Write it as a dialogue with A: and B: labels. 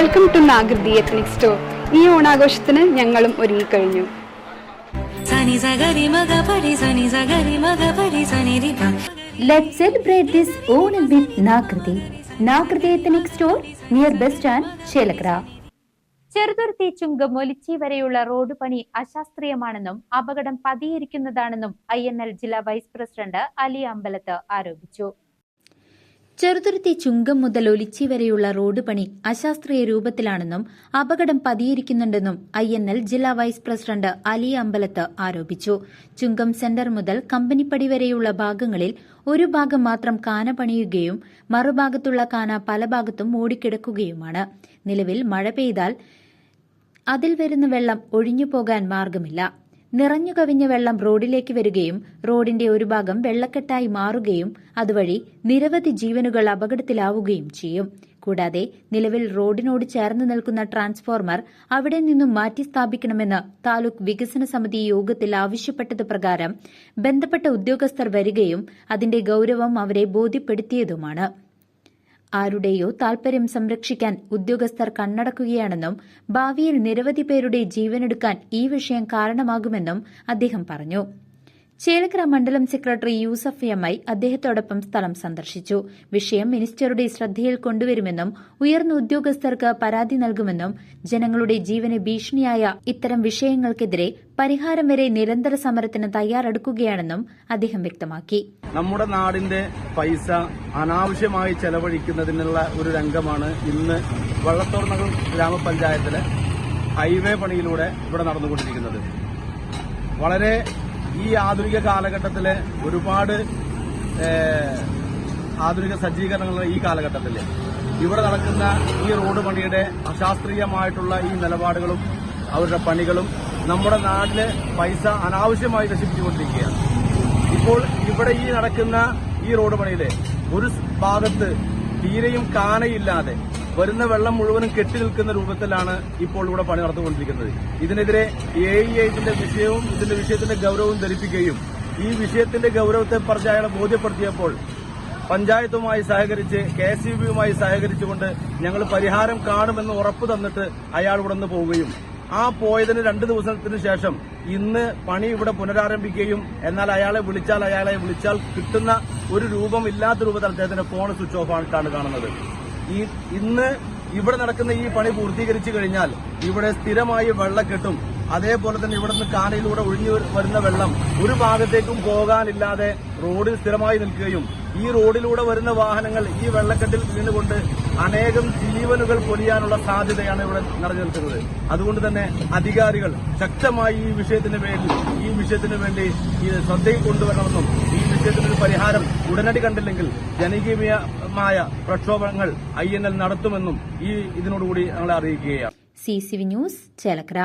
A: Welcome to Nagriti ethnic store ഈ ഓണാഘോഷത്തിന് ഞങ്ങളും
B: ഒരുങ്ങി കഴിഞ്ഞു
C: Let's celebrate this Onam with Nakriti. Nakriti Ethnic Store near bus stand, Chelakra. Cheruthuruthy ചുങ്കം ഒലിച്ചി വരെയുള്ള റോഡ് പണി അശാസ്ത്രീയമാണെന്നും അപകടം പതിയിരിക്കുന്നതാണെന്നും ഐ എൻ എൽ ജില്ലാ വൈസ് പ്രസിഡന്റ് അലി അമ്പലത്ത് ആരോപിച്ചു ചെറുതുരുത്തി ചുങ്കം മുതൽ ഒലിച്ചി വരെയുള്ള റോഡ് പണി അശാസ്ത്രീയ രൂപത്തിലാണെന്നും അപകടം പതിയിരിക്കുന്നുണ്ടെന്നും ഐ എൻ എൽ ജില്ലാ വൈസ് പ്രസിഡന്റ് അലി അമ്പലത്ത് ആരോപിച്ചു. ചുങ്കം സെന്റർ മുതൽ കമ്പനിപ്പടി വരെയുള്ള ഭാഗങ്ങളിൽ ഒരു ഭാഗം മാത്രം കാന പണിയുകയും മറുഭാഗത്തുള്ള കാന പല ഭാഗത്തും ഓടിക്കിടക്കുകയുമാണ്. നിലവിൽ മഴ പെയ്താൽ അതിൽ വരുന്ന വെള്ളം ഒഴിഞ്ഞു പോകാൻ മാർഗമില്ല. നിറഞ്ഞു കവിഞ്ഞ വെള്ളം റോഡിലേക്ക് വരികയും റോഡിന്റെ ഒരു ഭാഗം വെള്ളക്കെട്ടായി മാറുകയും അതുവഴി നിരവധി ജീവനുകൾ അപകടത്തിലാവുകയും ചെയ്യും. കൂടാതെ നിലവിൽ റോഡിനോട് ചേർന്ന് നിൽക്കുന്ന ട്രാൻസ്ഫോർമർ അവിടെ നിന്നും മാറ്റി സ്ഥാപിക്കണമെന്ന് താലൂക്ക് വികസന സമിതി യോഗത്തിൽ ആവശ്യപ്പെട്ടത് പ്രകാരം ബന്ധപ്പെട്ട ഉദ്യോഗസ്ഥർ വരികയും അതിന്റെ ഗൌരവം അവരെ ബോധ്യപ്പെടുത്തിയതുമാണ്. ആരുടെയോ താൽപര്യം സംരക്ഷിക്കാൻ ഉദ്യോഗസ്ഥർ കണ്ണടക്കുകയാണെന്നും ഭാവിയിൽ നിരവധി പേരുടെ ജീവനെടുക്കാൻ ഈ വിഷയം കാരണമാകുമെന്നും അദ്ദേഹം പറഞ്ഞു ചേലക്കര മണ്ഡലം സെക്രട്ടറി യൂസഫ് എം ഐ അദ്ദേഹത്തോടൊപ്പം സ്ഥലം സന്ദർശിച്ചു. വിഷയം മിനിസ്റ്ററുടെ ശ്രദ്ധയിൽ കൊണ്ടുവരുമെന്നും ഉയർന്ന ഉദ്യോഗസ്ഥർക്ക് പരാതി നൽകുമെന്നും ജനങ്ങളുടെ ജീവന് ഭീഷണിയായ ഇത്തരം വിഷയങ്ങൾക്കെതിരെ പരിഹാരം വരെ നിരന്തര സമരത്തിന് തയ്യാറെടുക്കുകയാണെന്നും അദ്ദേഹം വ്യക്തമാക്കി.
D: നമ്മുടെ നാടിന്റെ പൈസ അനാവശ്യമായി ചെലവഴിക്കുന്നതിനുള്ള ഒരു രംഗമാണ് ഇന്ന് വള്ളത്തോർനഗർ ഗ്രാമപഞ്ചായത്തിലെ ഹൈവേ പണിയിലൂടെ ഇവിടെ നടന്നുകൊണ്ടിരിക്കുന്നത്. വളരെ ഈ ആധുനിക കാലഘട്ടത്തിലെ ഒരുപാട് ആധുനിക സജ്ജീകരണങ്ങൾ ഈ കാലഘട്ടത്തിൽ ഇവിടെ നടക്കുന്ന ഈ റോഡ് പണിയുടെ അശാസ്ത്രീയമായിട്ടുള്ള ഈ നിലപാടുകളും അവരുടെ പണികളും നമ്മുടെ നാട്ടിലെ പൈസ അനാവശ്യമായി നശിപ്പിച്ചുകൊണ്ടിരിക്കുകയാണ്. ഇപ്പോൾ ഇവിടെ ഈ നടക്കുന്ന ഈ റോഡ് പണിയിലെ ഒരു ഭാഗത്ത് തീരെയും കാനയില്ലാതെ വരുന്ന വെള്ളം മുഴുവനും കെട്ടി നിൽക്കുന്ന രൂപത്തിലാണ് ഇപ്പോൾ ഇവിടെ പണി നടന്നുകൊണ്ടിരിക്കുന്നത്. ഇതിനെതിരെ എ ഇ ഇതിന്റെ വിഷയവും ഇതിന്റെ വിഷയത്തിന്റെ ഗൌരവവും ധരിപ്പിക്കുകയും ഈ വിഷയത്തിന്റെ ഗൌരവത്തെ പറിച്ച് അയാളെ ബോധ്യപ്പെടുത്തിയപ്പോൾ പഞ്ചായത്തുമായി സഹകരിച്ച് കെ എസ് യു ബിയുമായി സഹകരിച്ചുകൊണ്ട് ഞങ്ങൾ പരിഹാരം കാണുമെന്ന് ഉറപ്പ് തന്നിട്ട് അയാൾ ഇവിടെ നിന്ന് പോവുകയും ആ പോയതിന് രണ്ട് ദിവസത്തിന് ശേഷം ഇന്ന് പണി ഇവിടെ പുനരാരംഭിക്കുകയും എന്നാൽ അയാളെ വിളിച്ചാൽ അയാളെ വിളിച്ചാൽ കിട്ടുന്ന ഒരു രൂപം ഇല്ലാത്ത രൂപത്തിൽ അദ്ദേഹത്തിന്റെ ഫോൺ സ്വിച്ച് ഓഫ് ആയിട്ടാണ് കാണുന്നത്. ഈ ഇന്ന് ഇവിടെ നടക്കുന്ന ഈ പണി പൂർത്തീകരിച്ചു കഴിഞ്ഞാൽ ഇവിടെ സ്ഥിരമായി വെള്ളക്കെട്ടും അതേപോലെ തന്നെ ഇവിടെ നിന്ന് കാനയിലൂടെ ഒഴിഞ്ഞു വരുന്ന വെള്ളം ഒരു ഭാഗത്തേക്കും പോകാനില്ലാതെ റോഡിൽ സ്ഥിരമായി നിൽക്കുകയും ഈ റോഡിലൂടെ വരുന്ന വാഹനങ്ങൾ ഈ വെള്ളക്കെട്ടിൽ വീണുകൊണ്ട് അനേകം ജീവനുകൾ പൊലിയാനുള്ള സാധ്യതയാണ് ഇവിടെ നിറഞ്ഞു നിൽക്കുന്നത് അതുകൊണ്ട് തന്നെ അധികാരികൾ ശക്തമായി ഈ വിഷയത്തിന് വേണ്ടി ഈ വിഷയത്തിന് വേണ്ടി ശ്രദ്ധയിൽ കൊണ്ടുവരണമെന്നും ഈ വിഷയത്തിനൊരു പരിഹാരം ഉടനടി കണ്ടില്ലെങ്കിൽ ജനകീയമായ പ്രക്ഷോഭങ്ങൾ ഐ നടത്തുമെന്നും ഈ ഇതിനോടുകൂടി ഞങ്ങളെ അറിയിക്കുകയാണ്.
C: C C V news Chelakkara.